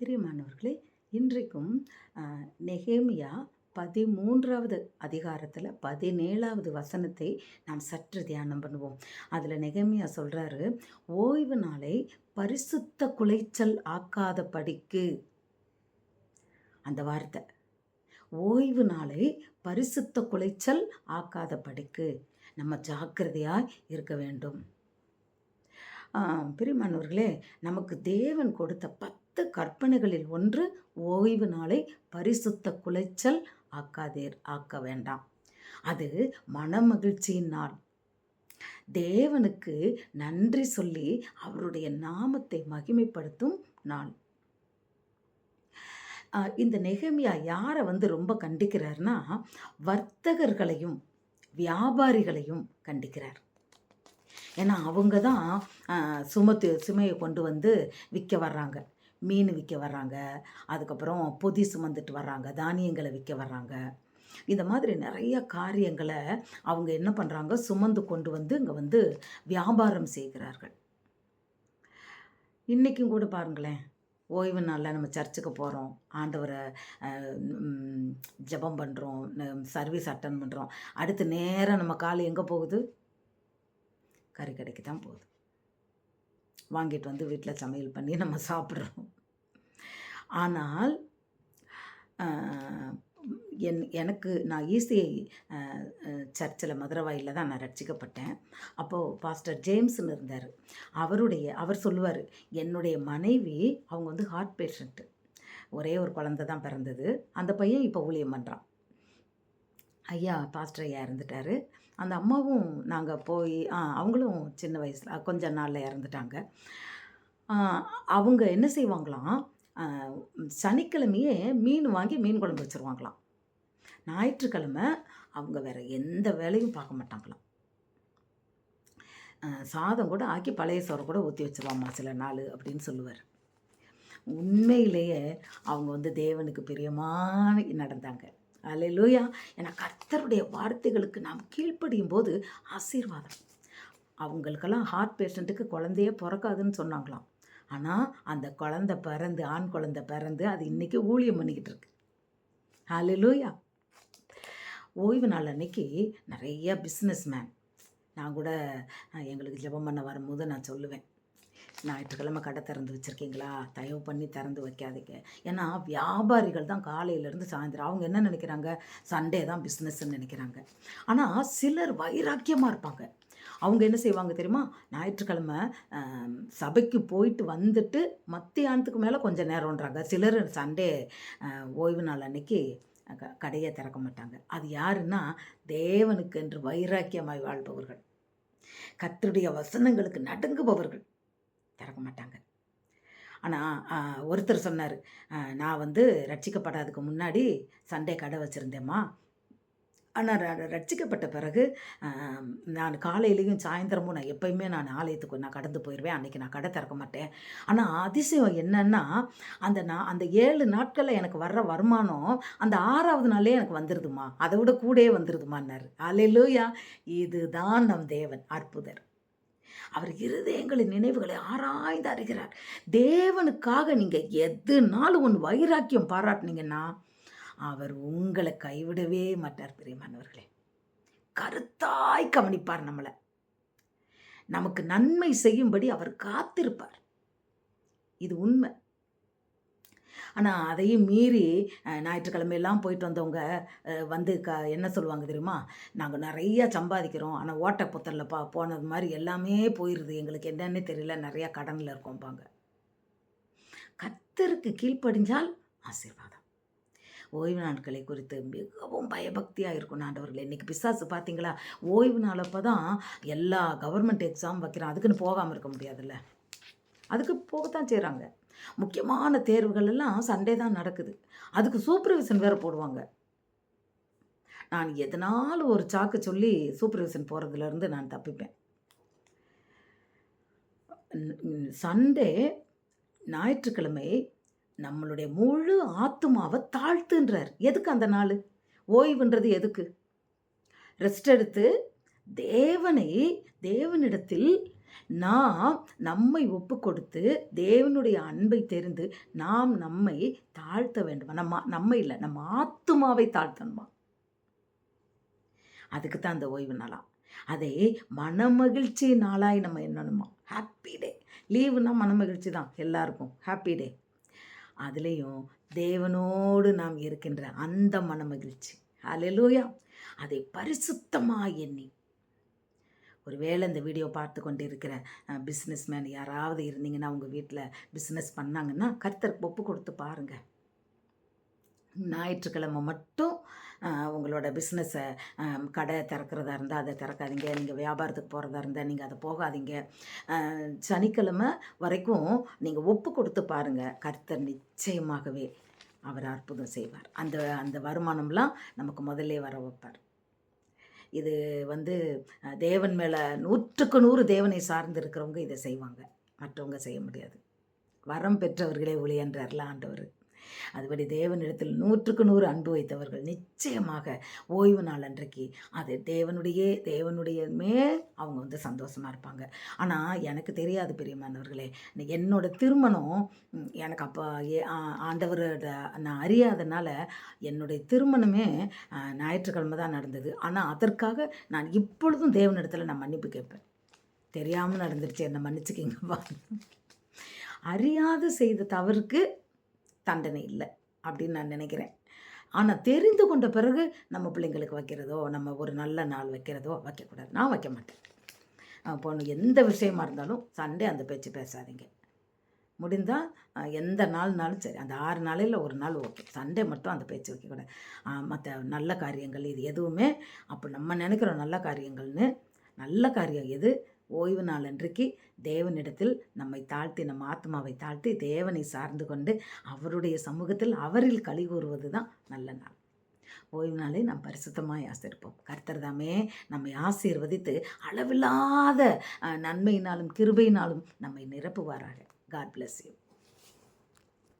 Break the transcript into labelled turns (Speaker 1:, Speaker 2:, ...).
Speaker 1: பிரியமானவர்களே இன்றைக்கும் நெகேமியா பதிமூன்றாவது அதிகாரத்தில் பதினேழாவது வசனத்தை நாம் சற்று தியானம் பண்ணுவோம். அதில் நெகமியா சொல்கிறாரு ஓய்வு நாளை பரிசுத்த குலைச்சல் ஆக்காத படிக்கு. அந்த வார்த்தை. ஓய்வு நாளை பரிசுத்த குலைச்சல் ஆக்காத படிக்கு. நம்ம ஜாக்கிரதையாக இருக்க வேண்டும். பிரிமானவர்களே நமக்கு தேவன் கொடுத்த பத்து கற்பனைகளில் ஒன்று ஓய்வு நாளை பரிசுத்த குலைச்சல் ஆக்காதீர் ஆக்க வேண்டாம். அது மனமகிழ்ச்சியின் நாள். தேவனுக்கு நன்றி சொல்லி அவருடைய நாமத்தை மகிமைப்படுத்தும் நாள். இந்த நெகமியா யாரை வந்து ரொம்ப கண்டிக்கிறார்னா வர்த்தகர்களையும் வியாபாரிகளையும் கண்டிக்கிறார். ஏன்னா அவங்க தான் சுமத்து சுமையை கொண்டு வந்து விற்க வர்றாங்க. மீன் விற்க வர்றாங்க. அதுக்கப்புறம் பொதி சுமந்துட்டு வர்றாங்க. தானியங்களை விற்க வர்றாங்க. இந்த மாதிரி நிறைய காரியங்களை அவங்க என்ன பண்ணுறாங்க சுமந்து கொண்டு வந்து இங்கே வந்து வியாபாரம் செய்கிறார்கள். இன்றைக்கும் கூட பாருங்களேன் ஓய்வு நாளில் நம்ம சர்ச்சுக்கு போகிறோம் ஆண்டவரை ஜபம் ஜெபம் பண்ணுறோம் சர்வீஸ் அட்டன் பண்ணுறோம் அடுத்து நேராக நம்ம கால் எங்கே போகுது? கறி கடைக்கு தான் போகுது. வாங்கிட்டு வந்து வீட்டில் சமையல் பண்ணி நம்ம சாப்பிட்றோம். ஆனால் என் எனக்கு நான் ஈசிஐ சர்ச்சில் மதுரவாயில் தான் நான் ரட்சிக்கப்பட்டேன். அப்போது பாஸ்டர் ஜேம்ஸ்னு இருந்தார். அவருடைய அவர் சொல்லுவார் என்னுடைய மனைவி அவங்க வந்து ஹார்ட் பேஷண்ட்டு ஒரே ஒரு குழந்த தான் பிறந்தது. அந்த பையன் இப்போ ஊழியம் பண்ணுறான் ஐயா பாஸ்டர் ஐயா இறந்துட்டாரு. அந்த அம்மாவும் நாங்கள் போய் அவங்களும் சின்ன வயசில் கொஞ்ச நாளில் இறந்துட்டாங்க. அவங்க என்ன செய்வாங்களாம் சனிக்கிழமையே மீன் வாங்கி மீன் குழம்பு வச்சுருவாங்களாம். ஞாயிற்றுக்கிழமை அவங்க வேறு எந்த வேலையும் பார்க்க மாட்டாங்களாம். சாதம் கூட ஆக்கி பழைய சோறு கூட ஊற்றி வச்சிருவாம்மா சில நாள் அப்படின்னு சொல்லுவார். உண்மையிலேயே அவங்க வந்து தேவனுக்கு பிரியமான நடந்தாங்க. அலையிலூயா. ஏன்னா கர்த்தருடைய வார்த்தைகளுக்கு நாம் கீழ்ப்படியும் போது ஆசீர்வாதம். அவங்களுக்கெல்லாம் ஹார்ட் பேஷண்ட்டுக்கு குழந்தையே பிறக்காதுன்னு சொன்னாங்களாம். ஆனால் அந்த குழந்தை பிறந்து ஆண் குழந்தை பிறந்து அது இன்றைக்கி ஊழியம் பண்ணிக்கிட்டு இருக்கு. அலையிலூயா. ஓய்வு நாள் அன்னைக்கு நிறைய பிஸ்னஸ் மேன் நான் கூட எங்களுக்கு ஜெபம் பண்ண வரும்போது நான் சொல்லுவேன். ஞாயிற்றுக்கிழமை கடை திறந்து வச்சுருக்கீங்களா? தயவு பண்ணி திறந்து வைக்காதீங்க. ஏன்னா வியாபாரிகள் தான் காலையிலேருந்து சாயந்தரம். அவங்க என்ன நினைக்கிறாங்க? சண்டே தான் பிஸ்னஸ்ன்னு நினைக்கிறாங்க. ஆனால் சிலர் வைராக்கியமாக இருப்பாங்க. அவங்க என்ன செய்வாங்க தெரியுமா? ஞாயிற்றுக்கிழமை சபைக்கு போயிட்டு வந்துட்டு மத்தியானத்துக்கு மேலே கொஞ்சம் நேரம்ன்றாங்க. சிலர் சண்டே ஓய்வு நாள் அன்னைக்கு க கடையை திறக்க மாட்டாங்க. அது யாருன்னா தேவனுக்கு என்று வைராக்கியமாய் வாழ்பவர்கள். கத்தருடைய வசனங்களுக்கு நடுங்குபவர்கள். திறக்க மாட்டாங்க. ஆனால் ஒருத்தர் சொன்னார் நான் வந்து ரட்சிக்கப்படாததுக்கு முன்னாடி சண்டே கடை வச்சுருந்தேம்மா. ஆனால் ரட்சிக்கப்பட்ட பிறகு நான் காலையிலையும் சாயந்தரமும் நான் எப்பயுமே நான் ஆலயத்துக்கு நான் கடந்து போயிடுவேன் அன்றைக்கி நான் கடை திறக்க மாட்டேன். ஆனால் அதிசயம் என்னென்னா அந்த நான் அந்த ஏழு நாட்களில் எனக்கு வர்ற வருமானம் அந்த ஆறாவது நாளே எனக்கு வந்துடுதுமா அதை விட கூடயே வந்துடுதுமான்னாரு அலையிலூயா! இதுதான் நம் தேவன் அற்புதர். அவர் இருதயங்களின் நினைவுகளை ஆராய்ந்து அறிகிறார். தேவனுக்காக நீங்கள் எதுனாலும் ஒன்று வைராக்கியம் பாராட்டினீங்கன்னா அவர் உங்களை கைவிடவே மாட்டார் பிரியமானவர்களே கருத்தாய் கவனிப்பார் நம்மளை. நமக்கு நன்மை செய்யும்படி அவர் காத்திருப்பார். இது உண்மை. ஆனால் அதையும் மீறி ஞாயிற்றுக்கிழமையெல்லாம் போயிட்டு வந்தவங்க வந்து க என்ன சொல்லுவாங்க தெரியுமா? நாங்கள் நிறையா சம்பாதிக்கிறோம். ஆனால் ஓட்டை புத்தரில்ப்பா போனது மாதிரி எல்லாமே போயிடுது எங்களுக்கு என்னன்னே தெரியல. நிறையா கடனில் இருக்கோம்பாங்க கத்தருக்கு கீழ்ப்படிஞ்சால் ஆசீர்வாதம். ஓய்வு நாட்களை குறித்து மிகவும் பயபக்தியாக இருக்கும் ஆண்டவர்கள். இன்றைக்கி பிசாசு பார்த்தீங்களா? ஓய்வு நாளப்போ தான் எல்லா கவர்மெண்ட் எக்ஸாம் வைக்கிறான். அதுக்குன்னு போகாமல் இருக்க முடியாதுல்ல. அதுக்கு போகத்தான் செய்கிறாங்க முக்கியமான தேர்வுகள் எல்லாம் சண்டே தான் நடக்குது. அதுக்கு சூப்பர்விஷன் வேறு போடுவாங்க. நான் எதனாலும் ஒரு சாக்கு சொல்லி சூப்பர்விஷன் போகிறதுலேருந்து நான் தப்பிப்பேன். சண்டே ஞாயிற்றுக்கிழமை நம்மளுடைய முழு ஆத்துமாவை தாழ்த்துன்றார். எதுக்கு அந்த நாள்? ஓய்வுன்றது எதுக்கு? ரெஸ்ட் எடுத்து தேவனை தேவனிடத்தில் நாம் நம்மை ஒப்பு கொடுத்து தேவனுடைய அன்பை தெரிந்து நாம் நம்மை தாழ்த்த வேண்டுமா. நம்ம நம்ம இல்லை நம்ம ஆத்துமாவை தாழ்த்தணுமா? அதுக்கு தான் அந்த ஓய்வு நாளாக அதை மனமகிழ்ச்சி நாளாய் நம்ம என்னணுமா ஹாப்பி டே லீவுனா மனமகிழ்ச்சி தான் எல்லாருக்கும். ஹாப்பி டே அதுலேயும் தேவனோடு நாம் இருக்கின்ற அந்த மனமகிழ்ச்சி. அலெலூயா அதை பரிசுத்தமாக எண்ணி ஒருவேளை இந்த வீடியோ பார்த்து கொண்டு இருக்கிற பிஸ்னஸ் மேன் யாராவது இருந்தீங்கன்னா உங்கள் வீட்டில் பிஸ்னஸ் பண்ணாங்கன்னா கருத்தருக்கு ஒப்பு கொடுத்து பாருங்கள் ஞாயிற்றுக்கிழமை மட்டும் உங்களோட பிஸ்னஸை கடை திறக்கிறதா இருந்தால் அதை திறக்காதீங்க. நீங்கள் வியாபாரத்துக்கு போகிறதா இருந்தால் நீங்கள் அதை போகாதீங்க. சனிக்கிழமை வரைக்கும் நீங்கள் ஒப்பு கொடுத்து பாருங்கள் கர்த்தர் நிச்சயமாகவே அவர் அற்புதம் செய்வார். அந்த அந்த வருமானம்லாம் நமக்கு முதல்லே வர வைப்பார். இது வந்து தேவன் மேலே நூற்றுக்கு நூறு தேவனை சார்ந்து இருக்கிறவங்க இதை செய்வாங்க. மற்றவங்க செய்ய முடியாது. வரம் பெற்றவர்களே ஒளியன்றார்ல ஆண்டவர். அதுபடி தேவனிடத்தில் நூற்றுக்கு நூறு அன்பு வைத்தவர்கள் நிச்சயமாக ஓய்வு நாள் அன்றைக்கு. அது தேவனுடைய தேவனுடைய மேல் அவங்க வந்து சந்தோஷமாக இருப்பாங்க. ஆனால் எனக்கு தெரியாது பெரியமானவர்களே என்னோட திருமணம் எனக்கு அப்போ ஏ- ஆண்டவரோட நான் அறியாதனால என்னுடைய திருமணமே ஞாயிற்றுக்கிழமை தான் நடந்தது. ஆனால் அதற்காக நான் இப்பொழுதும் தேவனிடத்தில் நான் மன்னிப்பு கேட்பேன். தெரியாமல் நடந்துருச்சு. என்னை மன்னிச்சுக்கிங்கப்பா அறியாது செய்த தவறுக்கு தண்டனை இல்லை அப்படின்னு நான் நினைக்கிறேன். ஆனால் தெரிந்து கொண்ட பிறகு நம்ம பிள்ளைங்களுக்கு வைக்கிறதோ நம்ம ஒரு நல்ல நாள் வைக்கிறதோ வைக்கக்கூடாது. நான் வைக்க மாட்டேன். அப்போ எந்த விஷயமா இருந்தாலும் சண்டே அந்த பேச்சு பேசாதீங்க. முடிந்தால் எந்த நாள்னாலும் சரி அந்த ஆறு நாளையில் ஒரு நாள் ஓகே. சண்டே மட்டும் அந்த பேச்சு வைக்கக்கூடாது. மற்ற நல்ல காரியங்கள் இது எதுவுமே அப்போ நம்ம நினைக்கிறோம் நல்ல காரியங்கள்னு நல்ல காரியம் எது? ஓய்வு நாள் அன்றைக்கு தேவனிடத்தில் நம்மை தாழ்த்தி நம்ம ஆத்மாவை தாழ்த்தி தேவனை சார்ந்து கொண்டு அவருடைய சமூகத்தில் அவரில் கழி கூறுவது தான் நல்ல நாள். ஓய்வு நாளை நாம் பரிசுத்தமாக ஆசிரிப்போம். கர்த்தர் தாமே நம்மை ஆசீர்வதித்து அளவில்லாத நன்மையினாலும் கிருபையினாலும் நம்மை நிரப்புவாராக. God bless you